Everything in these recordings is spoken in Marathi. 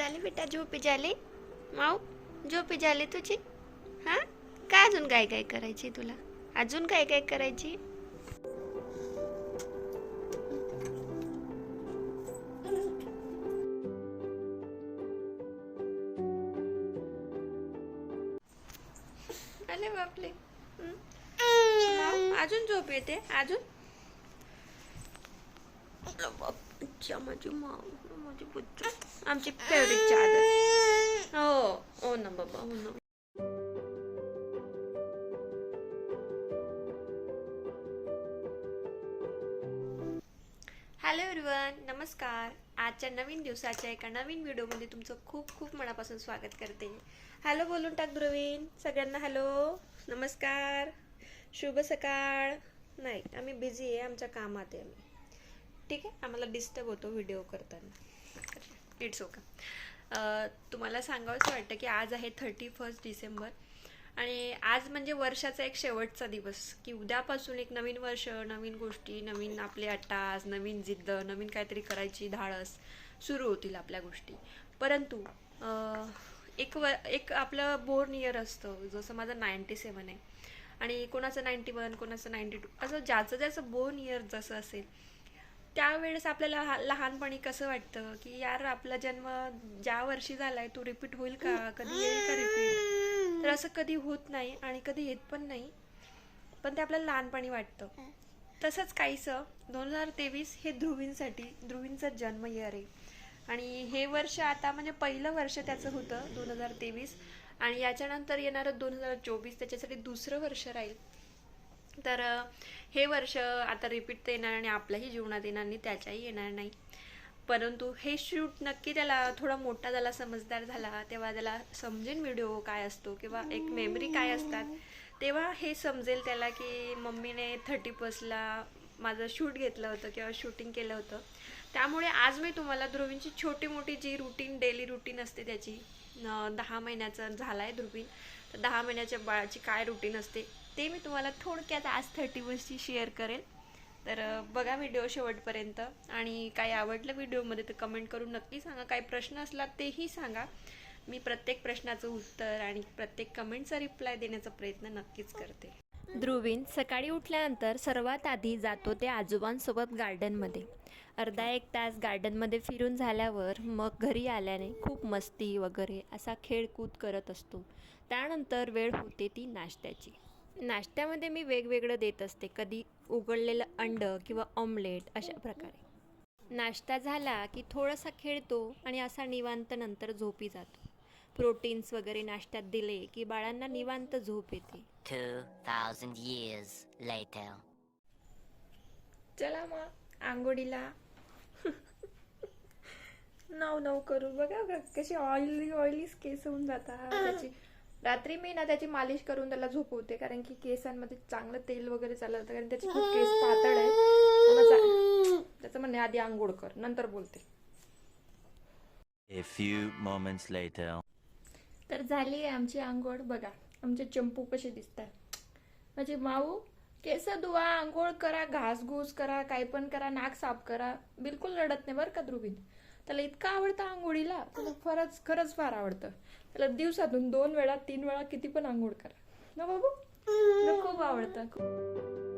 झाली बेटा झोपी झाली? माऊ झोपी झाली तुझी? हां? काय अजून काय काय करायची तुला? अजून काय काय करायची? अरे बापले. अजून झोप येते? अजून? बाप, माझी माऊ माझी बुच्चू आमची फेवरेट चादर. हो हो ना बाबा. हो ना. हॅलो एव्हरीवन नमस्कार. आजच्या नवीन दिवसाच्या एका नवीन व्हिडिओमध्ये तुमचं खूप खूप मनापासून स्वागत करते. हॅलो बोलून टाक ध्रुवीन सगळ्यांना हॅलो नमस्कार. शुभ सकाळ. नाही आम्ही बिझी आहे आमच्या कामात आहे आम्ही. ठीक आहे आम्हाला डिस्टर्ब होतो व्हिडिओ करताना. इट्स ओके तुम्हाला सांगावंसं वाटतं की आज आहे थर्टी फर्स्ट डिसेंबर आणि आज म्हणजे वर्षाचा एक शेवटचा दिवस की उद्यापासून एक नवीन वर्ष नवीन गोष्टी नवीन आपले अट्टास नवीन जिद्द नवीन काहीतरी करायची धाडस सुरू होतील आपल्या गोष्टी. परंतु एक व एक आपलं बोर्न इयर असतं जसं माझं नाईन्टी सेवन आहे. आणि कोणाचं नाईन्टी वन कोणाचं नाईन्टी टू असं ज्याचं ज्याचं बोर्न इयर जसं असेल त्यावेळेस आपल्याला लहानपणी कसं वाटतं? की यार आपला जन्म ज्या वर्षी झालाय तो रिपीट होईल का? कधी येईल का रिपीट तर असं कधी होत नाही आणि कधी येत पण नाही. पण ते आपल्याला लहानपणी वाटतं. तसंच काहीसं दोन हजार तेवीस हे ध्रुवींसाठी ध्रुवींचं जन्म इयर आहे. आणि हे वर्ष आता म्हणजे पहिलं वर्ष त्याचं होतं दोन हजार तेवीस. आणि याच्यानंतर येणारं दोन हजार चोवीस त्याच्यासाठी दुसरं वर्ष राहील. तर हे वर्ष आता रिपीट तर येणार आणि आपल्याही जीवनात येणार नाही त्याच्याही येणार नाही. परंतु हे शूट नक्की त्याला थोडा मोठा झाला समजदार झाला तेव्हा त्याला समजेल व्हिडिओ काय असतो किंवा एक मेमरी काय असतात तेव्हा हे समजेल त्याला की मम्मीने थर्टी फर्स्टला माझं शूट घेतलं होतं किंवा शूटिंग केलं होतं. त्यामुळे आज मी तुम्हाला ध्रुवींची छोटी मोठी जी रुटीन डेली रुटीन असते त्याची दहा महिन्याचं झाला आहे ध्रुवीन. तर दहा महिन्याच्या बाळाची काय रुटीन असते? ते मी तुम्हाला थोडक्यात आज थर्टी वर्षची शेअर करेल. तर बघा व्हिडिओ शेवटपर्यंत. आणि काय आवडलं व्हिडिओमध्ये तर कमेंट करून नक्की सांगा. काही प्रश्न असला तेही सांगा. मी प्रत्येक प्रश्नाचं उत्तर आणि प्रत्येक कमेंटचा रिप्लाय देण्याचा प्रयत्न नक्कीच करते. ध्रुवीन सकाळी उठल्यानंतर सर्वात आधी जातो ते आजोबांसोबत गार्डनमध्ये अर्धा एक तास गार्डनमध्ये फिरून झाल्यावर मग घरी आल्याने खूप मस्ती वगैरे असा खेळकूद करत असतो. त्यानंतर वेळ होते ती नाश्त्याची. नाश्त्यामध्ये मी वेगवेगळं देत असते. कधी उघडलेलं अंड किंवा ऑमलेट अशा प्रकारे. नाश्ता झाला की थोडासा खेळतो आणि असा निवांत नंतर झोपी जातो. प्रोटीन्स वगैरे नाश्त्यात दिले की बाळांना निवांत झोप येते. 2,000 years later. चला मग आंघोळीला. नऊ नऊ करू. बघा कशी ऑइली ऑइली केस होऊन जातात. त्याची रात्री मी ना त्याची मालिश करून त्याला झोपवते कारण की केसांमध्ये चांगलं तेल वगैरे चाललं होतं कारण त्याचे खूप केस पातळ आहे त्याचं म्हणणे आधी आंघोळ कर नंतर बोलते. A few moments later. तर झाली आहे आमची आंघोळ. बघा आमचे चंपू कसे दिसतात माझे माऊ केस धुवा आंघोळ करा घासघूस करा काय पण करा नाक साफ करा. बिलकुल रडत नाही बरं का ध्रुवीन? त्याला इतकं आवडतं आंघोळीला. त्याला खरंच खरंच फार आवडतं. त्याला दिवसातून दोन वेळा तीन वेळा किती पण आंघोळ करा. ना बाबू? खूप आवडतं.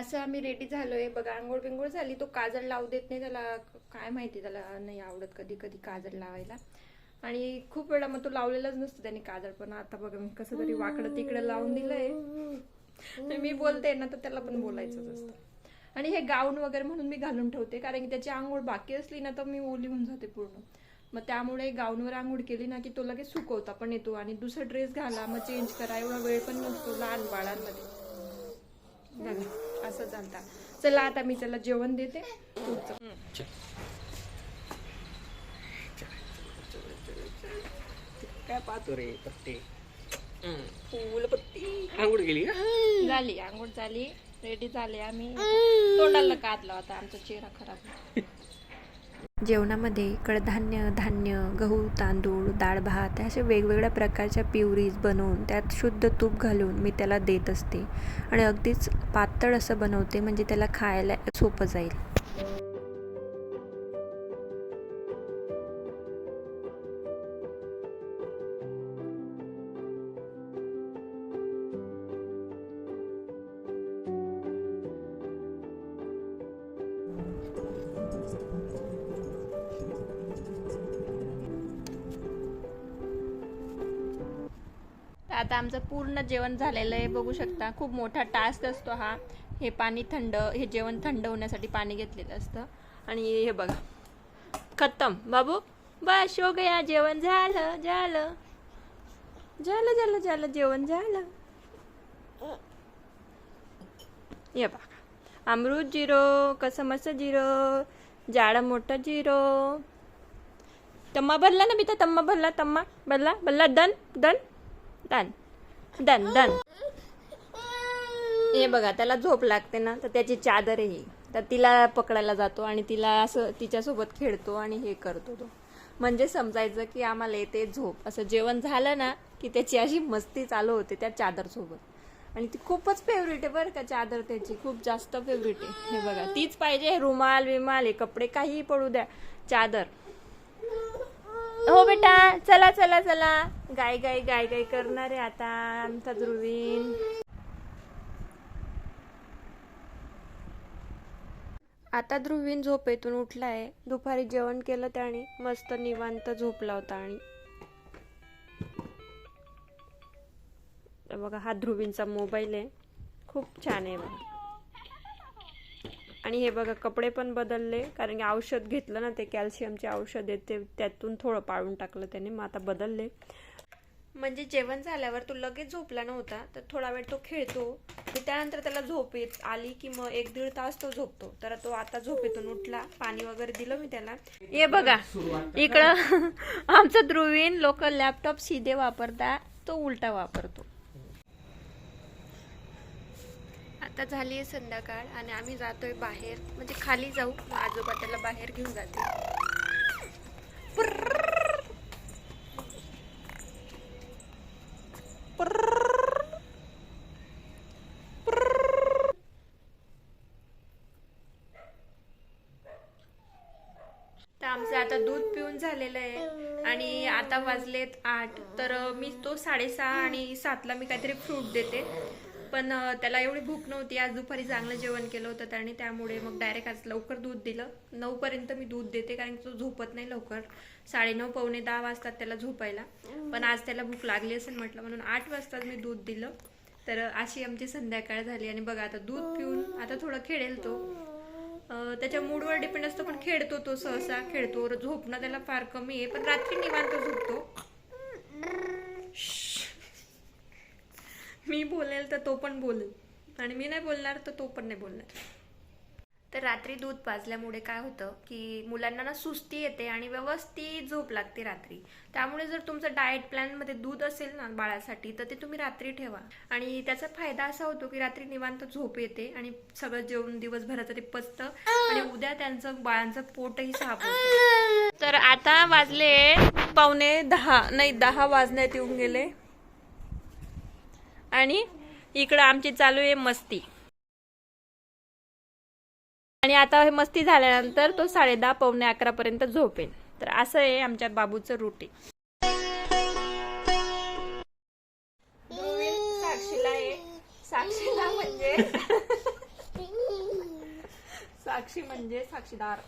असं आम्ही रेडी झालोय. बघा आंघोळ बिंघोळ झाली तो काजळ लावू देत नाही त्याला. काय माहिती त्याला नाही आवडत कधी कधी काजळ लावायला. आणि खूप वेळा मग तो लावलेलाच नसतो त्याने काजळ पण आता बघा मी कसं तरी वाकडं तिकडे लावून दिलंय. मी बोलते ना तर त्याला पण बोलायचंच असतं. आणि हे गाऊन वगैरे म्हणून मी घालून ठेवते कारण की त्याची आंघोळ बाकी असली ना तर मी ओली होऊन जाते पूर्ण. मग त्यामुळे गाऊनवर आंघोळ केली ना की तो लगेच सुकवता पण येतो. आणि दुसरा ड्रेस घाला मग चेंज करा एवढा वेळ पण नसतो लहान बाळांमध्ये. असं चालतं. चला आता मी त्याला जेवण देते. काय पाहतो रे पत्ते फुल पत्ती आंघोळ गेली झाली आंघोळ झाली. रेडी झाले आम्ही. तोंडाला काढला होता आमचा चेहरा खराब. जेवणामध्ये कडधान्य धान्य गहू तांदूळ डाळ भात अशा वेगवेगळ्या प्रकारच्या प्युरीज बनवून त्यात शुद्ध तूप घालून मी त्याला देत असते. आणि अगदीच पातळ असं बनवते म्हणजे त्याला खायला सोपं जाईल. आता आमचं पूर्ण जेवण झालेलं आहे बघू शकता. खूप मोठा टास्क असतो हा. हे पाणी थंड हे जेवण थंड होण्यासाठी पाणी घेतलेलं असतं. आणि हे बघा. खतम बाबू बस हो गया जेवण झालं झालं. झालं झालं झालं जेवण झालं. ये बघा. अमृत जिरो कसमस जिरो जाडं मोठं जिरो. तम्मा भरला ना मी तर तम्मा भरला तम्मा. भरला भरला दन दन दन. दन दन. हे बघा त्याला झोप लागते ना तर त्याची चादर आहे ही. तर तिला पकडायला जातो आणि तिला असं तिच्यासोबत खेळतो आणि हे करतो तो. म्हणजे समजायचं की आम्हाला येते झोप. असं जेवण झालं ना की त्याची अशी मस्ती चालू होते त्या चादरसोबत. आणि ती खूपच फेवरेट आहे बरं का चादर त्याची. खूप जास्त फेवरेट आहे. हे बघा तीच पाहिजे रुमाल विमाल हे कपडे काहीही पडू द्या. चादर. बेटा. चला चला चला. गाय गाय गाय गाय करणार आहे आता आमचा ध्रुवीन. आता ध्रुवीन झोपेतून उठलाय. दुपारी जेवण केलं त्याने. मस्त निवांत झोपला होता आणि. बघा हा ध्रुवींचा मोबाईल आहे. खूप छान आहे बघा. आणि हे बघा कपडे पण बदलले कारण की औषध घेतलं ना ते कॅल्शियमचे औषध आहे ते त्यातून थोडं पाळून टाकलं त्याने मग आता बदलले. म्हणजे जेवण झाल्यावर तो लगेच झोपला नव्हता तर थोडा वेळ तो खेळतो आणि त्यानंतर त्याला झोप येत आली की मग एक दीड तास तो झोपतो. तर तो आता झोपेतून उठला पाणी वगैरे दिलं मी त्याला. ये बघा इकडं आमचं ध्रुवीन लोक लॅपटॉप सीधे वापरता तो उलटा वापरतो. आता झाली आहे संध्याकाळ आणि आम्ही जातोय बाहेर. म्हणजे खाली जाऊ. आजोबा त्याला बाहेर घेऊन जाते. तर आमचं आता दूध पिऊन झालेलं आहे. आणि आता वाजलेत आठ. तर मी तो साडेसहा आणि सातला मी काहीतरी फ्रूट देते. पण त्याला एवढी भूक नव्हती. आज दुपारी चांगलं जेवण केलं होतं त्याने. त्यामुळे मग डायरेक्ट आज लवकर दूध दिलं. नऊपर्यंत मी दूध देते कारण तो झोपत नाही लवकर. साडेनऊ पावणे दहा वाजतात त्याला झोपायला. पण आज त्याला भूक लागली असेल म्हटलं. म्हणून आठ वाजताच मी दूध दिलं. तर अशी आमची संध्याकाळ झाली आणि बघा आता दूध पिऊन आता थोडं खेळेल तो. त्याच्या मूडवर डिपेंड असतो पण खेळतो तो सहसा. खेळतो. झोपणं त्याला फार कमी आहे. पण रात्री निवांत झोपतो. मी बोलेल तर तो पण बोलेल. आणि मी नाही बोलणार तर तो पण नाही बोलणार. तर रात्री दूध पाजल्यामुळे काय होतं की मुलांना ना सुस्ती येते आणि व्यवस्थित झोप लागते रात्री. त्यामुळे जर तुमचं डाएट प्लॅनमध्ये दूध असेल ना बाळासाठी तर ते तुम्ही रात्री ठेवा. आणि त्याचा फायदा असा होतो की रात्री निवांत झोप येते आणि सगळं जेवण दिवसभराचं ते पचतं आणि उद्या त्यांचं बाळांचं पोटही साफ होतं तर आता वाजले पावणे दहा. नाही दहा वाजण्यात येऊन गेले. आणि इकडं आमची चालू आहे मस्ती. आणि आता हे मस्ती झाल्यानंतर तो साडे दहा पावणे अकरा पर्यंत झोपेल तर असं आहे आमच्या बाबूचं रुटीन साक्षीला आहे. साक्षीला म्हणजे साक्षी म्हणजे साक्षीदार?